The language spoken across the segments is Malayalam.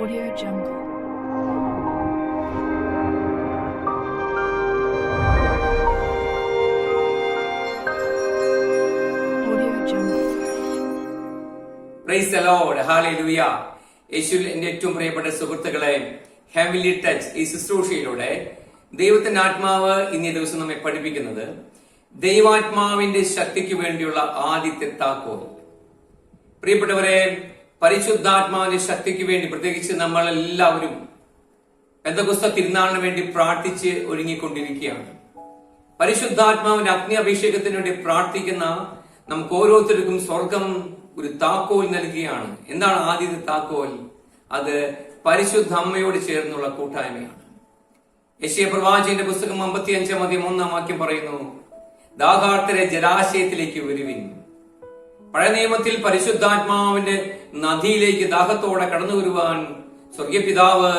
Audio Jungle. യേശുവിൽ എന്റെ ഏറ്റവും പ്രിയപ്പെട്ട സുഹൃത്തുക്കളെ ഹെമിലി ടച്ച് ഈ ശുശ്രൂഷയിലൂടെ ദൈവത്തിന്റെ ആത്മാവ് ഈ ദിവസം നമ്മെ പഠിപ്പിക്കുന്നത് ദൈവാത്മാവിന്റെ ശക്തിക്ക് വേണ്ടിയുള്ള ആദ്യത്തെ താക്കോൽ പ്രിയപ്പെട്ടവരെ പരിശുദ്ധാത്മാവിന്റെ ശക്തിക്ക് വേണ്ടി പ്രത്യേകിച്ച് നമ്മൾ എല്ലാവരും പെന്തകുസ്ത തിരുനാളിന് വേണ്ടി പ്രാർത്ഥിച്ച് ഒരുങ്ങിക്കൊണ്ടിരിക്കുകയാണ്. പരിശുദ്ധാത്മാവിന്റെ അഗ്നി അഭിഷേകത്തിന് വേണ്ടി പ്രാർത്ഥിക്കുന്ന നമുക്ക് ഓരോരുത്തർക്കും സ്വർഗം ഒരു താക്കോൽ നൽകുകയാണ് എന്താണ് ആദ്യത്തെ താക്കോൽ? അത് പരിശുദ്ധ അമ്മയോട് ചേർന്നുള്ള കൂട്ടായ്മയാണ്. യശയ പ്രവാചകന്റെ പുസ്തകം അമ്പത്തി അഞ്ചാം അധികം ഒന്നാം വാക്യം പറയുന്നു ദാഹാർത്തരെ ജലാശയത്തിലേക്ക് വരുവിൻ. പഴയ നിയമത്തിൽ പരിശുദ്ധാത്മാവിന്റെ നദിയിലേക്ക് ദാഹത്തോടെ കടന്നു വരുവാൻ സ്വർഗീയപിതാവ്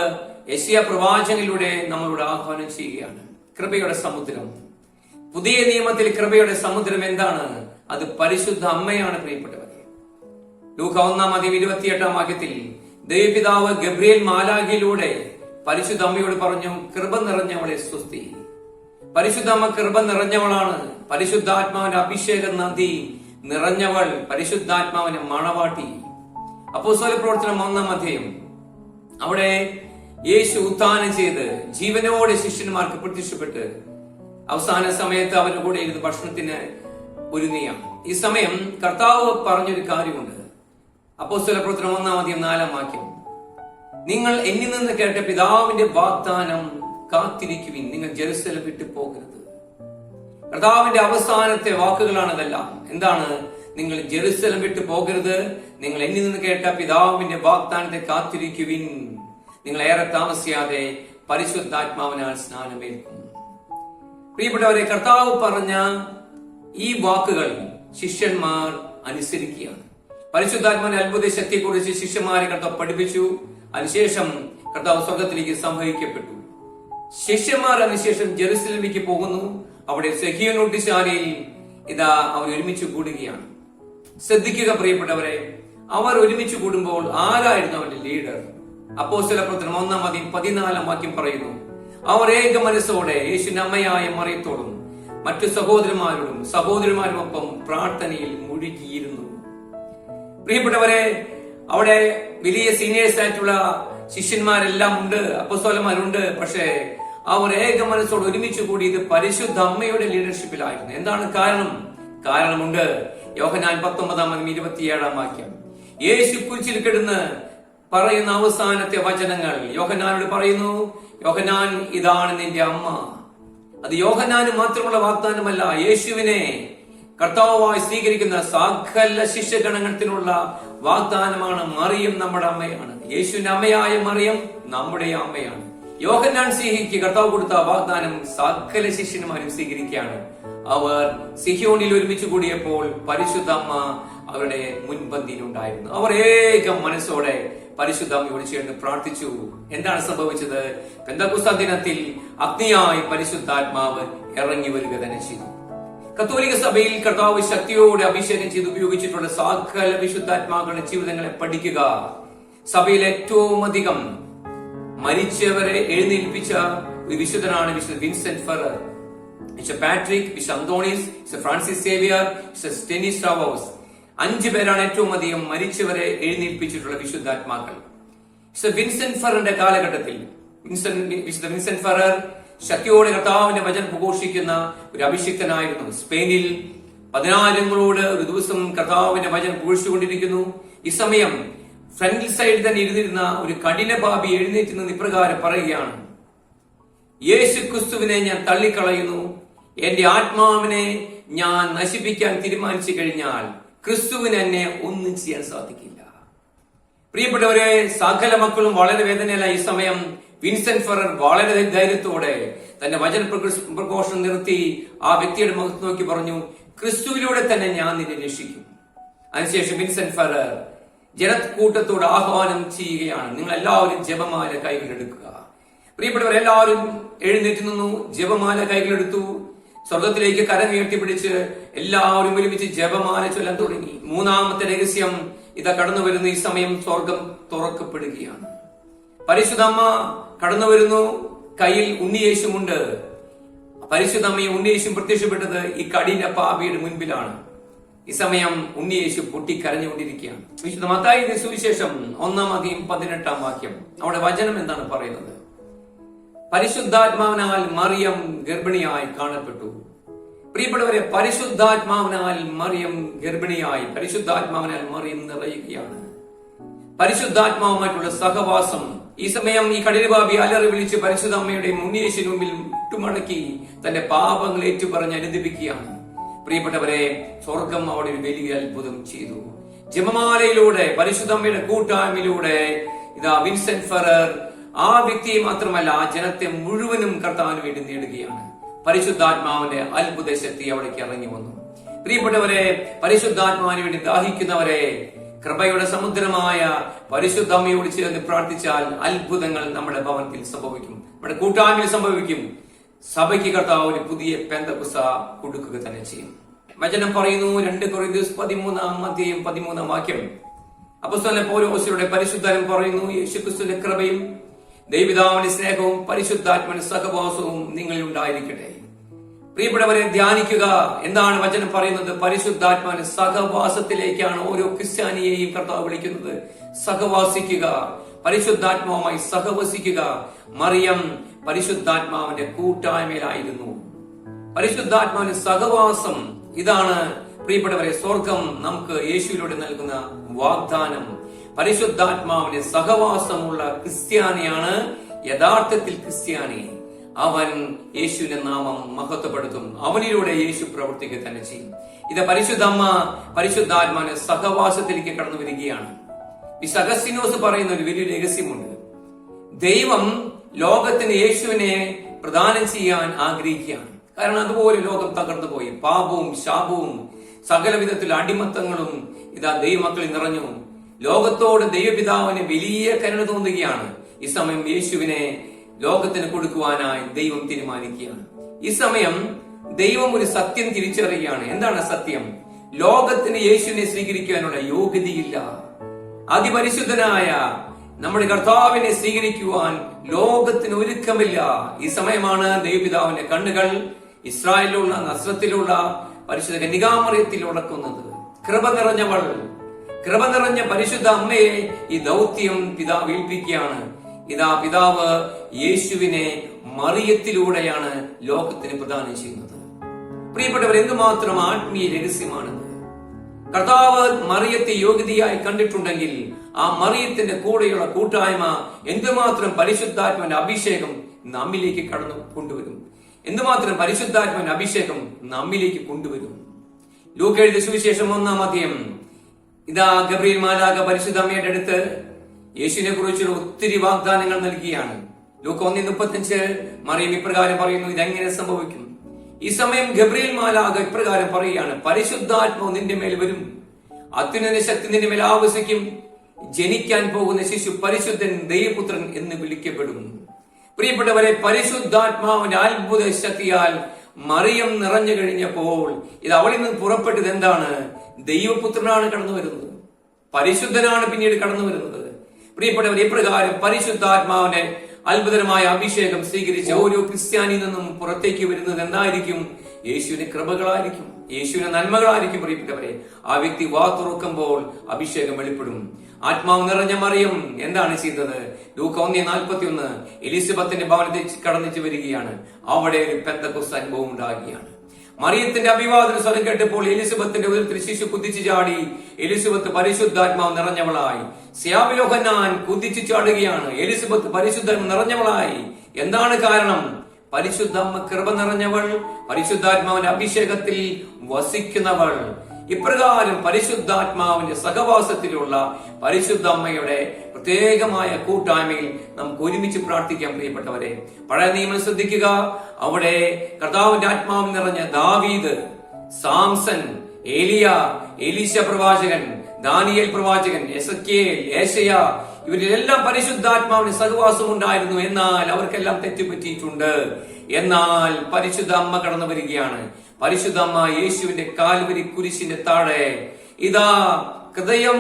യശ്യ പ്രവാചകനിലൂടെ നമ്മളോട് ആഹ്വാനം ചെയ്യുകയാണ്. കൃപയുടെ സമുദ്രം. പുതിയ നിയമത്തിൽ കൃപയുടെ സമുദ്രം എന്താണ്? അത് പരിശുദ്ധ അമ്മയാണ് പ്രിയപ്പെട്ടവരെ. ലൂക്ക ഒന്നാം അതി ഇരുപത്തിയെട്ടാം വാക്യത്തിൽ ദൈവപിതാവ് ഗബ്രിയേൽ മാലാഖിയിലൂടെ പരിശുദ്ധ അമ്മയോട് പറഞ്ഞു കൃപ നിറഞ്ഞവളെ സ്വസ്തി. പരിശുദ്ധ അമ്മ കൃപ നിറഞ്ഞവളാണ്. പരിശുദ്ധാത്മാവിന്റെ അഭിഷേക നദി നിറഞ്ഞവൾ പരിശുദ്ധാത്മാവിനെ മണവാട്ടി. അപ്പോസോല പ്രവർത്തനം ഒന്നാം അധ്യയം. അവിടെ യേശു ഉത്ഥാനം ചെയ്ത് ജീവനോടെ ശിഷ്യന്മാർക്ക് പ്രത്യക്ഷപ്പെട്ട് അവസാന സമയത്ത് അവരുടെ കൂടെ ഇരുന്ന് ഭക്ഷണത്തിന് ഒരുങ്ങിയ. ഈ സമയം കർത്താവ് പറഞ്ഞൊരു കാര്യമുണ്ട്. അപ്പോസ്തല പ്രവർത്തനം ഒന്നാം അധികം നാലാം വാക്യം. നിങ്ങൾ എന്നിൽ നിന്ന് കേട്ട പിതാവിന്റെ വാഗ്ദാനം കാത്തിരിക്കുവിൻ. നിങ്ങൾ ജെറുസലം വിട്ടു പോകരുത്. കർത്താവിന്റെ അവസാനത്തെ വാക്കുകളാണ് ഇതെല്ലാം. എന്താണ്? നിങ്ങൾ ജെറുസലം വിട്ടു പോകരുത്. നിങ്ങൾ എന്നിൽ നിന്ന് കേട്ട പിതാവിന്റെ വാഗ്ദാനത്തെ കാത്തിരിക്കുവിൻ. നിങ്ങൾ ഏറെ താമസിയാതെ പരിശുദ്ധാത്മാവിനാൽ സ്നാനമേൽക്കും. പ്രിയപ്പെട്ടവരെ കർത്താവ് പറഞ്ഞ ഈ വാക്കുകൾ ശിഷ്യന്മാർ അനുസരിക്കുകയാണ്. പരിശുദ്ധാത്മാവിന്റെ അത്ഭുത ശക്തിയെക്കുറിച്ച് ശിഷ്യന്മാരെ കർത്താവ് പഠിപ്പിച്ചു. അതിനുശേഷം കർത്താവ് സ്വർഗത്തിലേക്ക് സംഭവിക്കപ്പെട്ടു ശിഷ്യന്മാർ അതിനുശേഷം ജെറുസലമിലേക്ക് പോകുന്നു. അവിടെ സെഹിയോനോട്ടിശാലയിൽ ഇതാ അവർ ഒരുമിച്ച് കൂടുകയാണ്. ശ്രദ്ധിക്കുക പ്രിയപ്പെട്ടവരെ അവർ ഒരുമിച്ച് കൂടുമ്പോൾ ആരായിരുന്നു അവന്റെ ലീഡർ അപ്പോസ്തല പ്രവർത്തനം ഒന്നാം മതി പതിനാലാം വാക്യം പറയുന്നു അവർ ഏക മനസ്സോടെ യേശുവിന്റെ അമ്മയായ മറിയത്തോടും മറ്റു സഹോദരന്മാരോടും സഹോദരന്മാരുമൊപ്പം പ്രാർത്ഥനയിൽ മുഴുകിയിരുന്നു. പ്രിയപ്പെട്ടവരെ അവിടെ വലിയ സീനിയേഴ്സ് ആയിട്ടുള്ള ശിഷ്യന്മാരെല്ലാം ഉണ്ട് അപ്പസ്തോലന്മാരുണ്ട് പക്ഷേ അവർ ഏക മനസ്സോട് ഒരുമിച്ച് കൂടി ഇത് പരിശുദ്ധ അമ്മയുടെ ലീഡർഷിപ്പിലായിരുന്നു എന്താണ് കാരണം? കാരണമുണ്ട്. യോഹനാൻ പത്തൊമ്പതാം അധികം ഇരുപത്തിയേഴാം വാക്യം. യേശു കുരിശിൽ കിടന്ന് പറയുന്ന അവസാനത്തെ വചനങ്ങൾ യോഹനാനോട് പറയുന്നു യോഹനാൻ ഇതാണ് നിന്റെ അമ്മ. അത് യോഹനാന് മാത്രമുള്ള വാഗ്ദാനമല്ല യേശുവിനെ കർത്താവായി സ്വീകരിക്കുന്ന സകല ശിഷ്യഗണത്തിനുള്ള വാഗ്ദാനമാണ് മറിയം നമ്മുടെ അമ്മയാണ്. യേശുവിന്റെ അമ്മയായ മറിയം നമ്മുടെ അമ്മയാണ്. യോഹന്നാൻ സിഹിക്ക് കർത്താവ് കൊടുത്ത വാഗ്ദാനം സകല ശിഷ്യന്മാരും സ്വീകരിക്കുകയാണ്. അവർ സിഹിയോണിൽ ഒരുമിച്ച് കൂടിയപ്പോൾ പരിശുദ്ധ അമ്മ അവരുടെ മുൻപന്തിയിലുണ്ടായിരുന്നു. അവർ ഏകം മനസ്സോടെ പരിശുദ്ധ അമ്മയോട് ചേർന്ന് പ്രാർത്ഥിച്ചു. എന്താണ് സംഭവിച്ചത്? പെന്തകുസ്ത ദിനത്തിൽ അഗ്നിയായി പരിശുദ്ധാത്മാവ് ഇറങ്ങി വരിക തന്നെ ചെയ്തു. കത്തോലിക സഭയിൽ കർത്താവ് ശക്തിയോടെ അഭിഷേകം ചെയ്ത് ഉപയോഗിച്ചിട്ടുള്ള സകല വിശുദ്ധാത്മാക്കളുടെ ജീവിതങ്ങളെ പഠിക്കുക. സഭയിൽ ഏറ്റവും അധികം മരിച്ചവരെ എഴുന്നേൽപ്പിച്ച ഒരു വിശുദ്ധനാണ് വിശുദ്ധ Vincent Ferrer. Mister Patrick mister അന്തോണീസ് മിസ്റ്റർ ഫ്രാൻസിസ് സേവിയർ മിസ്റ്റർ സ്റ്റെനിസ് റാവോസ് അഞ്ചു പേരാണ് ഏറ്റവും അധികം മരിച്ചവരെ എഴുന്നേൽപ്പിച്ചിട്ടുള്ള വിശുദ്ധാത്മാക്കൾ. വിശുദ്ധ വിൻസെന്റ് ഫെററിന്റെ കാലഘട്ടത്തിൽ. വിൻസെന്റ് വിൻസെന്റ് ഫെറർ ശക്തിയോടെ കർത്താവിന്റെ വചനം പ്രഘോഷിക്കുന്ന ഒരു അഭിഷിക്തനായിരുന്നു. സ്പെയിനിൽ പതിനായിരങ്ങളോട് ഒരു ദിവസം കർത്താവിന്റെ വചനം പുകഴ്ചുകൊണ്ടിരിക്കുന്നു ഈ സമയം ഫ്രണ്ട് സൈഡിൽ തന്നെ ഇരുന്നിരുന്ന ഒരു കഠിനപാപി എഴുന്നേറ്റ് നിന്ന് ഇപ്രകാരം പറയുകയാണ് യേശു ക്രിസ്തുവിനെ ഞാൻ തള്ളിക്കളയുന്നു. എന്റെ ആത്മാവിനെ ഞാൻ നശിപ്പിക്കാൻ തീരുമാനിച്ചു കഴിഞ്ഞാൽ ക്രിസ്തുവിന് എന്നെ ഒന്നും ചെയ്യാൻ സാധിക്കില്ല. പ്രിയപ്പെട്ടവരെ സകല മക്കളും വളരെ വേദനയില്ല ഈ സമയം വിൻസെന്റ് ഫെറർ വളരെ ധൈര്യത്തോടെ തന്റെ വചന പ്രഘോഷ- പ്രഘോഷണം നിർത്തി ആ വ്യക്തിയുടെ മുഖത്ത് നോക്കി പറഞ്ഞു ക്രിസ്തുവിലൂടെ തന്നെ ഞാൻ നിന്നെ രക്ഷിക്കും. അതിനുശേഷം വിൻസെന്റ് ഫെറർ ജനക്കൂട്ടത്തോട് ആഹ്വാനം ചെയ്യുകയാണ്. നിങ്ങൾ എല്ലാവരും ജപമാല കൈകളെടുക്കുക. പ്രിയപ്പെട്ടവർ എല്ലാവരും എഴുന്നേറ്റ് നിന്നു ജപമാല കൈകളെടുത്തു. സ്വർഗത്തിലേക്ക് കരം ഉയർത്തിപ്പിടിച്ച് എല്ലാവരും ഒരുമിച്ച് ജപമാല ചൊല്ലാൻ തുടങ്ങി. മൂന്നാമത്തെ രഹസ്യം ഇതാ കടന്നു വരുന്ന ഈ സമയം സ്വർഗം തുറക്കപ്പെടുകയാണ്. പരിശുദ്ധമ്മ കടന്നു വരുന്നു. കയ്യിൽ ഉണ്ണിയേശുമുണ്ട്. പരിശുദ്ധമ്മയും ഉണ്ണിയേശും പ്രത്യക്ഷപ്പെട്ടത് ഈ കഠിന പാപിയുടെ മുൻപിലാണ്. ഈ സമയം ഉണ്ണിയേശു പൊട്ടിക്കരഞ്ഞുകൊണ്ടിരിക്കുകയാണ് വിശുദ്ധ മത്തായി സുവിശേഷം ഒന്നാം അധികം പതിനെട്ടാം വാക്യം. അവിടെ വചനം എന്താണ് പറയുന്നത്? പരിശുദ്ധാത്മാവിനാൽ മറിയം ഗർഭിണിയായി കാണപ്പെട്ടു. പ്രിയപ്പെട്ടവരെ പരിശുദ്ധാത്മാവിനാൽ മറിയം ഗർഭിണിയായി പരിശുദ്ധാത്മാവിനാൽ മറിയം നിറയുകയാണ്. പരിശുദ്ധാത്മാവുമായിട്ടുള്ള സഹവാസം ഈ സമയം ഈ കടലുബാബി അലറി വിളിച്ച് പരിശുദ്ധ അമ്മയുടെ മുന്നേശിന് മുമ്പിൽ മുട്ടുമടക്കി തന്റെ പാപങ്ങൾ ഏറ്റുപറഞ്ഞ് അനുദപിക്കുകയാണ്. പ്രിയപ്പെട്ടവരെ സ്വർഗം അവിടെ ഒരു വലിയ അത്ഭുതം ചെയ്തു. ജപമാലയിലൂടെ പരിശുദ്ധമ്മയുടെ കൂട്ടായ്മയിലൂടെ ഇതാ വിൻസെന്റ് ഫെറർ ആ വ്യക്തിയെ മാത്രമല്ല ആ ജനത്തെ മുഴുവനും കർത്താവിന് വേണ്ടി നേടുകയാണ്. പരിശുദ്ധാത്മാവിന്റെ അത്ഭുത ശക്തി അവിടേക്ക് ഇറങ്ങി വന്നു. പ്രിയപ്പെട്ടവരെ പരിശുദ്ധാത്മാവിന് വേണ്ടി ദാഹിക്കുന്നവരെ കൃപയുടെ സമുദ്രമായ പരിശുദ്ധമ്മയോട് ചേർന്ന് പ്രാർത്ഥിച്ചാൽ അത്ഭുതങ്ങൾ നമ്മുടെ ഭവനത്തിൽ സംഭവിക്കും. നമ്മുടെ കൂട്ടായ്മയിൽ സംഭവിക്കും. സഭയ്ക്ക് കർത്താവ് ഒരു പുതിയ പെന്തകുസ കൊടുക്കുക തന്നെ ചെയ്യും. വചനം പറയുന്നു രണ്ട് കൊറിന്തോസ് പതിമൂന്നാം അധ്യായം പതിമൂന്നാം വാക്യം. അപ്പസ്തലൻ പൗലോസിയുടെ പരിശുദ്ധനും പറയുന്നു യേശുക്രിസ്തുവിന്റെ കൃപയും ദൈവിതാവിന്റെ സ്നേഹവും പരിശുദ്ധാത്മന സഹവാസവും നിങ്ങളിൽ ഉണ്ടായിരിക്കട്ടെ. പ്രിയപ്പെട്ടവരെ ധ്യാനിക്കുക. എന്താണ് വചനം പറയുന്നത്? പരിശുദ്ധാത്മാവിന്റെ സഹവാസത്തിലേക്കാണ് ഓരോ ക്രിസ്ത്യാനിയെയും കർത്താവ് വിളിക്കുന്നത്. സഹവാസിക്കുക. പരിശുദ്ധാത്മാവുമായി സഹവസിക്കുക. മറിയം പരിശുദ്ധാത്മാവിന്റെ കൂട്ടായ്മയിലായിരുന്നു. പരിശുദ്ധാത്മാവിന്റെ സഹവാസം ഇതാണ്. പ്രിയപ്പെട്ടവരെ സ്വർഗം നമുക്ക് യേശുവിലൂടെ നൽകുന്ന വാഗ്ദാനം. പരിശുദ്ധാത്മാവിന്റെ സഹവാസമുള്ള ക്രിസ്ത്യാനിയാണ് യഥാർത്ഥത്തിൽ ക്രിസ്ത്യാനി. അവൻ യേശുവിന്റെ നാമം മഹത്വപ്പെടുത്തും. അവനിലൂടെ യേശു പ്രവർത്തിക്കുക തന്നെ ചെയ്യും. ഇത് പരിശുദ്ധമ്മ പരിശുദ്ധാത്മാവിന്റെ സഹവാസത്തിലേക്ക് കടന്നു വരികയാണ്. ഈ സഹസിനോസ് പറയുന്ന ഒരു വലിയ രഹസ്യമുണ്ട്. ദൈവം ലോകത്തിന് യേശുവിനെ പ്രദാനം ചെയ്യാൻ ആഗ്രഹിക്കുകയാണ്. കാരണം അതുപോലെ ലോകം തകർന്നു പോയി. പാപവും ശാപവും സകല വിധത്തിൽ അടിമത്തങ്ങളും ഇതാ ദൈവമക്കളിൽ നിറഞ്ഞു. ലോകത്തോട് ദൈവപിതാവിന് വലിയ കരുണ തോന്നുകയാണ്. ഈ സമയം യേശുവിനെ ലോകത്തിന് കൊടുക്കുവാനായി ദൈവം തീരുമാനിക്കുകയാണ്. ഈ സമയം ദൈവം ഒരു സത്യം തിരിച്ചറിയുകയാണ്. എന്താണ് സത്യം? ലോകത്തിന് യേശുവിനെ സ്വീകരിക്കാനുള്ള യോഗ്യതയില്ല. അതിപരിശുദ്ധനായ നമ്മുടെ കർത്താവിനെ സ്വീകരിക്കുവാൻ ലോകത്തിന് ഒരുക്കമില്ല. ഈ സമയമാണ് ദൈവപിതാവിന്റെ കണ്ണുകൾ ഇസ്രായേലിലുള്ള നസ്രത്തിലുള്ള പരിശുദ്ധ കന്യകാമറിയത്തിൽ ഉടക്കുന്നത് കൃപ നിറഞ്ഞവൾ കൃപ നിറഞ്ഞ പരിശുദ്ധ അമ്മയെ ഈ ദൗത്യം പിതാവ് ഏൽപ്പിക്കുകയാണ്. ഇതാ പിതാവ് യേശുവിനെ മറിയത്തിലൂടെയാണ് ലോകത്തിന് പ്രദാനം ചെയ്യുന്നത്. പ്രിയപ്പെട്ടവർ എന്തുമാത്രം ആത്മീയ രഹസ്യമാണിത് കർത്താവ് മറിയത്തെ യോഗ്യതയായി കണ്ടിട്ടുണ്ടെങ്കിൽ ആ മറിയത്തിന്റെ കൂടെയുള്ള കൂട്ടായ്മ എന്തുമാത്രം പരിശുദ്ധാത്മന്റെ അഭിഷേകം നമ്മിലേക്ക് കടന്നു കൊണ്ടുവരും? എന്തുമാത്രം പരിശുദ്ധാത്മന്റെ അഭിഷേകം നമ്മിലേക്ക് കൊണ്ടുവരും? ലൂക്ക് എഴുതിയ സുവിശേഷം ഒന്നാം അധ്യയം. ഇതാ ഗബ്രീൽ മാലാക പരിശുദ്ധ അമ്മയുടെ അടുത്ത് യേശുവിനെ കുറിച്ചുള്ള ഒത്തിരി വാഗ്ദാനങ്ങൾ നൽകിയാണ്. ലൂക്ക് ഒന്നി മുപ്പത്തഞ്ച് മറിയം ഇപ്രകാരം പറയുന്നു ഇതെങ്ങനെ സംഭവിക്കും? ഈ സമയം ഗബ്രിയൽ മാലാഖ ഇപ്രകാരം പറയുകയാണ് പരിശുദ്ധാത്മാവ് നിന്റെ മേൽ വരും. അത്യുന്നത ശക്തി നിന്റെ മേൽ ആവശ്യിക്കും ജനിക്കാൻ പോകുന്ന ശിശു പരിശുദ്ധൻ ദൈവപുത്രൻ എന്ന് വിളിക്കപ്പെടും പ്രിയപ്പെട്ടവരെ പരിശുദ്ധാത്മാവിന്റെ അത്ഭുത ശക്തിയാൽ മറിയം നിറഞ്ഞു കഴിഞ്ഞപ്പോൾ ഇത് അവളിൽ നിന്ന് പുറപ്പെട്ടത് എന്താണ്? ദൈവപുത്രനാണ് കടന്നു വരുന്നത്. പരിശുദ്ധനാണ് പിന്നീട് കടന്നു വരുന്നത്. പ്രിയപ്പെട്ടവർ ഇപ്രകാരം പരിശുദ്ധാത്മാവിന്റെ അത്ഭുതമായ അഭിഷേകം സ്വീകരിച്ച ഓരോ ക്രിസ്ത്യാനിൽ നിന്നും പുറത്തേക്ക് വരുന്നത് എന്തായിരിക്കും? യേശുവിന്റെ കൃപകളായിരിക്കും. യേശുവിന്റെ നന്മകളായിരിക്കും പ്രിയപ്പെട്ടവരെ. ആ വ്യക്തി വാ തുറക്കുമ്പോൾ അഭിഷേകം വെളിപ്പെടും. ആത്മാവ് നിറഞ്ഞ മറിയം എന്താണ് ചെയ്തത്? ലൂക്ക ഒന്നി നാൽപ്പത്തി ഒന്ന് എലിസബത്തിന്റെ ഭവനത്തിൽ കടന്നിച്ച് വരികയാണ്. അവിടെ ഒരു പെന്തക്കൊസ് അനുഭവം ഉണ്ടാകുകയാണ്. മറിയത്തിന്റെ അഭിവാദന സ്വരം കേട്ടപ്പോൾ എലിസബത്തിന്റെ ഉദരത്തിൽ ശിശു കുതിച്ചു ചാടി. എലിസബത്ത് പരിശുദ്ധാത്മാവ് നിറഞ്ഞവളായി. ശ്യാമിലോഹന്നാൻ കുതിച്ചു ചാടുകയാണ്. എലിസബത്ത് പരിശുദ്ധം നിറഞ്ഞവളായി. എന്താണ് കാരണം? പരിശുദ്ധമ്മ കൃപ നിറഞ്ഞവൾ പരിശുദ്ധാത്മാവിന്റെ അഭിഷേകത്തിൽ വസിക്കുന്നവൾ. ഇപ്രകാരം പരിശുദ്ധാത്മാവിന്റെ സഹവാസത്തിലുള്ള പരിശുദ്ധ അമ്മയുടെ പ്രത്യേകമായ കൂട്ടായ്മയിൽ നമുക്ക് ഒരുമിച്ച് പ്രാർത്ഥിക്കാൻ പ്രിയപ്പെട്ടവരെ. പഴയ നിയമം ശ്രദ്ധിക്കുക. അവിടെ കർത്താവിന്റെ ആത്മാവ് നിറഞ്ഞ ദാവീദ് സാംസൺ ഏലിയ എലീശ പ്രവാചകൻ ദാനിയേൽ പ്രവാചകൻ എസക്കേൽ ഏഷയ ഇവരിലെല്ലാം പരിശുദ്ധാത്മാവിന് സഹവാസം ഉണ്ടായിരുന്നു എന്നാൽ അവർക്കെല്ലാം തെറ്റുപറ്റിയിട്ടുണ്ട്. എന്നാൽ പരിശുദ്ധ അമ്മ കടന്നു വരികയാണ്. പരിശുദ്ധ അമ്മ യേശുവിന്റെ കാൽവരി കുരിശിന്റെ താഴെ ഇതാ ഹൃദയം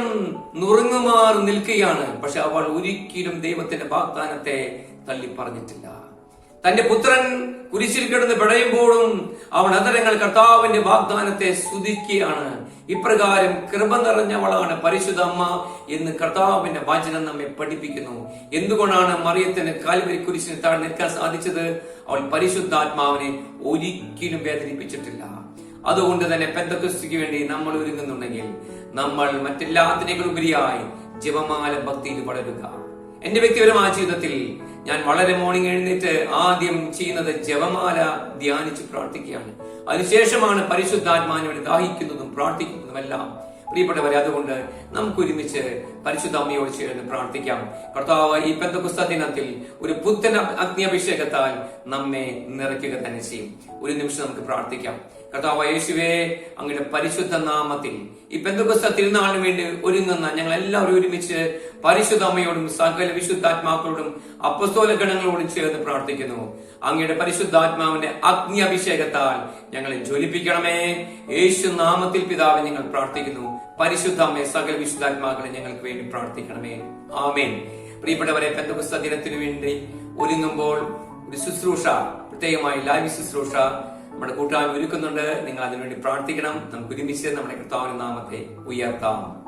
നുറുങ്ങുമാർ നിൽക്കുകയാണ്. പക്ഷെ അവൾ ഒരിക്കലും ദൈവത്തിന്റെ വാഗ്ദാനത്തെ തള്ളി പറഞ്ഞിട്ടില്ല തന്റെ പുത്രൻ കുരിശിൽ കിടന്ന് പിടയുമ്പോഴും അവൻ അതരങ്ങൾ കർത്താവിന്റെ വാഗ്ദാനത്തെ സ്തുതിക്കുകയാണ്. ഇപ്രകാരം കൃപ നിറഞ്ഞവളാണ് പരിശുദ്ധ അമ്മ എന്ന് കർത്താവിന്റെ വാചനം നമ്മെ പഠിപ്പിക്കുന്നു. എന്തുകൊണ്ടാണ് മറിയത്തിന് കാൽവരി കുരിശിന് താഴെ നിൽക്കാൻ സാധിച്ചത്? അവൾ പരിശുദ്ധാത്മാവിനെ ഒരിക്കലും വേദനിപ്പിച്ചിട്ടില്ല. അതുകൊണ്ട് തന്നെ പെന്തക്രിസ്തുക്ക് വേണ്ടി നമ്മൾ ഒരുങ്ങുന്നുണ്ടെങ്കിൽ നമ്മൾ മറ്റെല്ലാത്തിനേക്കാൾ ഉപരിയായി ജപമാല ഭക്തിയിൽ വളരുക എന്റെ വ്യക്തിപരമായ ജീവിതത്തിൽ ഞാൻ വളരെ മോർണിംഗ് എഴുന്നേറ്റ് ആദ്യം ചെയ്യുന്നത് ജപമാല ധ്യാനിച്ച് പ്രാർത്ഥിക്കുകയാണ്. അതിനുശേഷമാണ് പരിശുദ്ധാത്മാനോട് ദാഹിക്കുന്നതും പ്രാർത്ഥിക്കുന്നതും എല്ലാം പ്രിയപ്പെട്ടവരെ അതുകൊണ്ട് നമുക്ക് ഒരുമിച്ച് പരിശുദ്ധ അമ്മയോട് ചേർന്ന് പ്രാർത്ഥിക്കാം. കർത്താവ് ഈ പെന്തകുസ്ത ദിനത്തിൽ ഒരു പുത്തൻ അഗ്നി അഭിഷേകത്താൽ നമ്മെ നിറയ്ക്കുക തന്നെ ചെയ്യും. ഒരു നിമിഷം നമുക്ക് പ്രാർത്ഥിക്കാം. കർത്താവ് യേശുവേ അങ്ങയുടെ പരിശുദ്ധ നാമത്തിൽ ഈ പെന്തകുസ്ത തിരുനാളിന് വേണ്ടി ഒരുങ്ങുന്ന ഞങ്ങൾ എല്ലാവരും ഒരുമിച്ച് പരിശുദ്ധ അമ്മയോടും സകല വിശുദ്ധാത്മാക്കളോടും അപ്പസ്തോല ഗണങ്ങളോടും ചേർന്ന് പ്രാർത്ഥിക്കുന്നു. അങ്ങയുടെ പരിശുദ്ധാത്മാവിന്റെ അഗ്നി അഭിഷേകത്താൽ ഞങ്ങളെ ജ്വലിപ്പിക്കണമേ. യേശു നാമത്തിൽ പിതാവ് ഞങ്ങൾ പ്രാർത്ഥിക്കുന്നു. പരിശുദ്ധ അമ്മയെ സകല വിശുദ്ധാത്മാക്കളെ ഞങ്ങൾക്ക് വേണ്ടി പ്രാർത്ഥിക്കണമേ. ആമേൻ. പ്രിയപ്പെട്ടവരെ പെന്തകുസ്ത ദിനത്തിനു വേണ്ടി ഒരുങ്ങുമ്പോൾ ഒരു ശുശ്രൂഷ പ്രത്യേകമായി ലൈവ് ശുശ്രൂഷ നമ്മുടെ കൂട്ടായ്മ ഒരുക്കുന്നുണ്ട്. നിങ്ങൾ അതിനുവേണ്ടി പ്രാർത്ഥിക്കണം. നമുക്ക് ഒരുമിച്ച് നമ്മുടെ കർത്താവിന്റെ നാമത്തെ ഉയർത്താം.